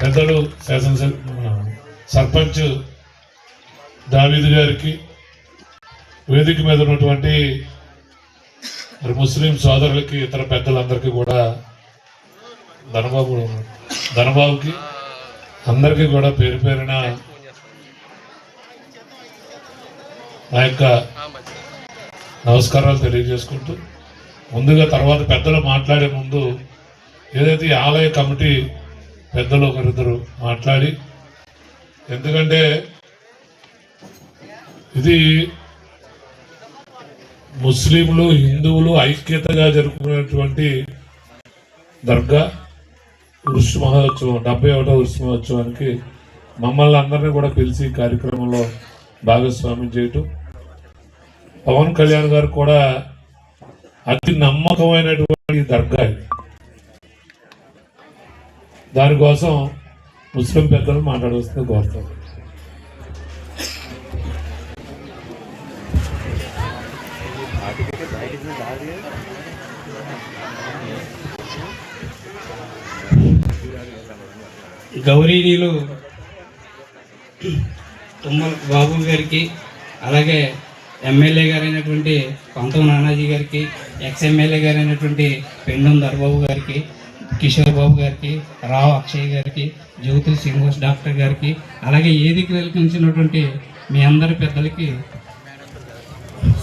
పెద్దలు శాసనసభ సర్పంచ్ దావీద్ గారికి వేదిక మీద ఉన్నటువంటి మరి ముస్లిం సోదరులకి ఇతర పెద్దలందరికీ కూడా ధనబాబు ధనబాబుకి అందరికీ కూడా పేరు పేరిన నా యొక్క నమస్కారాలు తెలియజేసుకుంటూ ముందుగా తర్వాత పెద్దలు మాట్లాడే ముందు ఏదైతే ఆలయ కమిటీ పెద్దలు ఒకరిద్దరు మాట్లాడి ఎందుకంటే ఇది ముస్లింలు హిందువులు ఐక్యతగా జరుపుకునేటువంటి దర్గా ఉరుసు మహోత్సవం డెబ్బై ఒకటో ఉరుసు మహోత్సవానికి మమ్మల్ని అందరినీ కూడా పిలిచి కార్యక్రమంలో భాగస్వామ్యం చేయటం. పవన్ కళ్యాణ్ గారు కూడా అతి నమ్మకమైనటువంటి దర్గా ఇది. దానికోసం ముస్లిం పెద్దలు మాట్లాడవలసింది కోరుతాం గౌరీనీలు తుమ్మల బాబు గారికి అలాగే ఎమ్మెల్యే గారైనటువంటి పంతం నానాజీ గారికి ఎక్స్ ఎమ్మెల్యే గారైనటువంటి పెండం దర్బాబు గారికి కిషోర్ బాబు గారికి రావు అక్షయ్ గారికి జ్యోతి శ్రీనివాస్ డాక్టర్ గారికి అలాగే ఏదికి వెలిపించినటువంటి మీ అందరి పెద్దలకి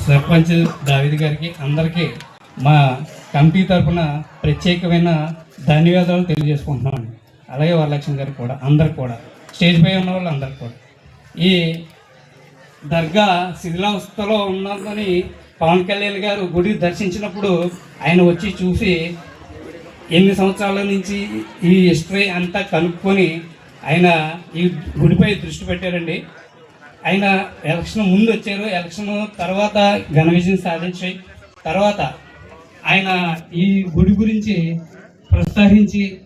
సర్పంచ్ దావిద్ గారికి అందరికీ మా కమిటీ తరఫున ప్రత్యేకమైన ధన్యవాదాలు తెలియజేసుకుంటున్నాను అలాగే వరలక్ష్మి గారికి కూడా అందరికి కూడా స్టేజ్ పై ఉన్న వాళ్ళు అందరికి కూడా. ఈ దర్గా శిథిలావస్థలో ఉన్నదని పవన్ కళ్యాణ్ గారు గుడి దర్శించినప్పుడు ఆయన వచ్చి చూసి ఎన్ని సంవత్సరాల నుంచి ఈ హిస్టరీ అంతా కనుక్కొని ఆయన ఈ గుడిపై దృష్టి పెట్టారండి. ఆయన ఎలక్షన్ ముందు వచ్చారు. ఎలక్షన్ తర్వాత ఘన విజయం సాధించాయి తర్వాత ఆయన ఈ గుడి గురించి ప్రస్తావించి